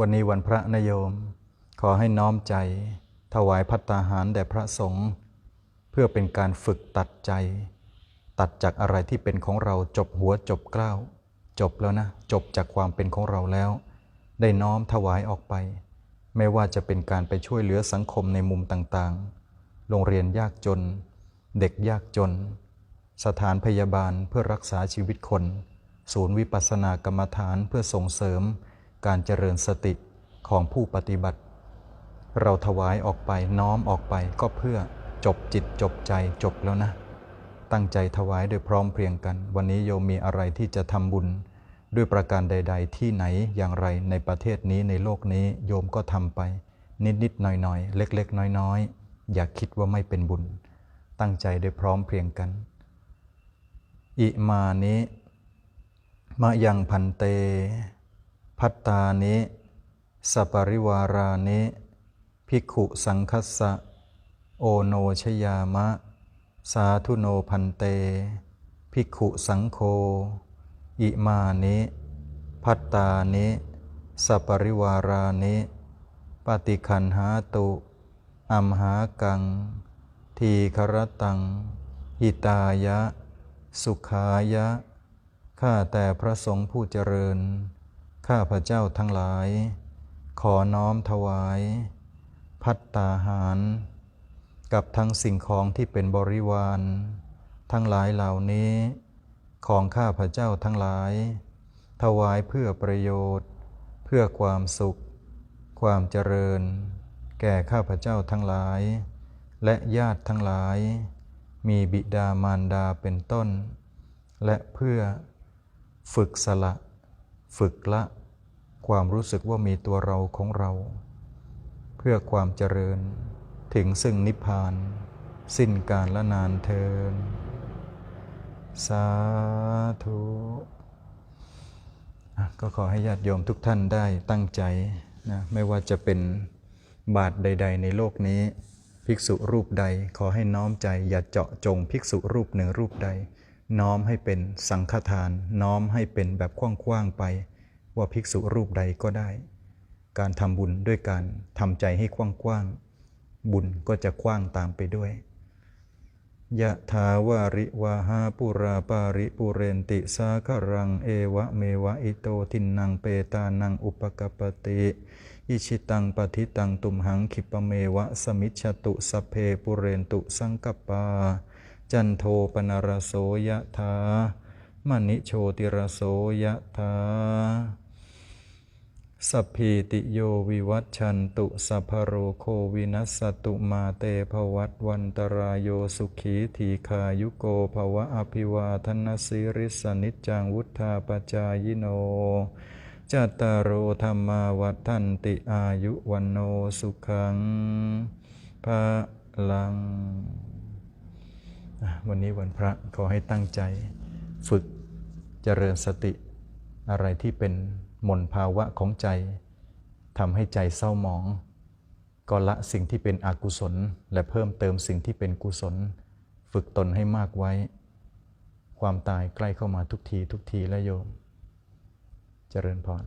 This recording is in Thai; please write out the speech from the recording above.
วันนี้วันพระนโยม ขอให้น้อมใจ ถวายพัตตาหารแด่พระสงฆ์เพื่อเป็นการฝึกตัดใจ ตัดจากอะไรที่เป็นของเราจบหัวจบเกล้าว จบแล้วนะ จบจากความเป็นของเราแล้ว ได้น้อมถวายออกไป ไม่ว่าจะเป็นการไปช่วยเหลือสังคมในมุมต่างๆ โรงเรียนยากจน เด็กยากจน สถานพยาบาลเพื่อรักษาชีวิตคน ศูนย์วิปัสสนากรรมฐานเพื่อส่งเสริม การเจริญสติของผู้ปฏิบัติ เราถวายออกไปน้อมออกไปก็เพื่อจบจิตจบใจจบแล้วนะ ตั้งใจถวายโดยพร้อมเพรียงกัน วันนี้โยมมีอะไรที่จะทำบุญ ด้วยประการใด ๆ ที่ไหนอย่างไรในประเทศนี้ในโลกนี้โยมก็ทำไป นิดๆหน่อยๆ เล็กๆ น้อยๆ อย่าคิดว่าไม่เป็นบุญ ตั้งใจโดยพร้อมเพรียงกัน อิมานิมะยังพันเต พัตตานิสปริวารานิภิกขุสังคัสสะ โอโนชยามะ สาธุโนพันเต ภิกขุสังโฆอิมานิพัตตานิสปริวารานิปฏิคันหาตุอัมหากัง ทีครตัง หิตายะ สุขายะ ข้าแต่พระสงฆ์ผู้เจริญ ข้าพระเจ้าทั้งหลาย ขอน้อมถวาย พัตตาหาร กับทั้งสิ่งของที่เป็นบริวาร ทั้งหลายเหล่านี้ ของข้าพระเจ้าทั้งหลาย ถวายเพื่อประโยชน์ เพื่อความสุข ความเจริญ แก่ข้าพระเจ้าทั้งหลาย และญาติทั้งหลาย มีบิดามารดาเป็นต้น และเพื่อฝึกสละ ฝึกละความรู้สึกว่ามีตัวเราของเรา เพื่อความเจริญถึงซึ่งนิพพาน สิ้นการละนานเทิน สาธุก็ขอให้ญาติโยมทุกท่านได้ตั้งใจนะไม่ว่าจะเป็นบาทใด ๆ ในโลกนี้ ภิกษุรูปใด ขอให้น้อมใจอย่าเจาะจงภิกษุรูปหนึ่งรูปใด น้อมให้เป็นสังฆทาน น้อมให้เป็นแบบกว้างๆไป ว่าภิกษุรูปใดก็ได้ การทำบุญด้วยการทำใจให้กว้างๆบุญก็จะกว้างตามไปด้วยยะถาวาริวาหาปุราปาริปุเรนติสาครังเอวะเมวะอิโตทินนังเปตานังอุปกปปติอิชิตังปฏิตังตุมหังคิปะเมวะสมิชตุสเพปุเรนตุสังกปปา จันโทปนรโสยะถามณิโชติรโสยะถาสัพพีติโยวิวัตชันตุสัพโรโควินัสตุมาเตภวัตวันตรายโยสุขีทีขายุโกภวะอภิวาทนาสิริสนิจังวุธาปจายโนจัตตารโธรรมาวัฏันติอายุวันโนสุขังภะลัง วันนี้วันพระขอให้ตั้งใจฝึกเจริญสติอะไรที่เป็นมนภาวะของใจทำให้ใจเศร้าหมอง ก็ละสิ่งที่เป็นอกุศล และเพิ่มเติมสิ่งที่เป็นกุศล ฝึกตนให้มากไว้ ความตายใกล้เข้ามาทุกทีทุกทีและโยม เจริญพร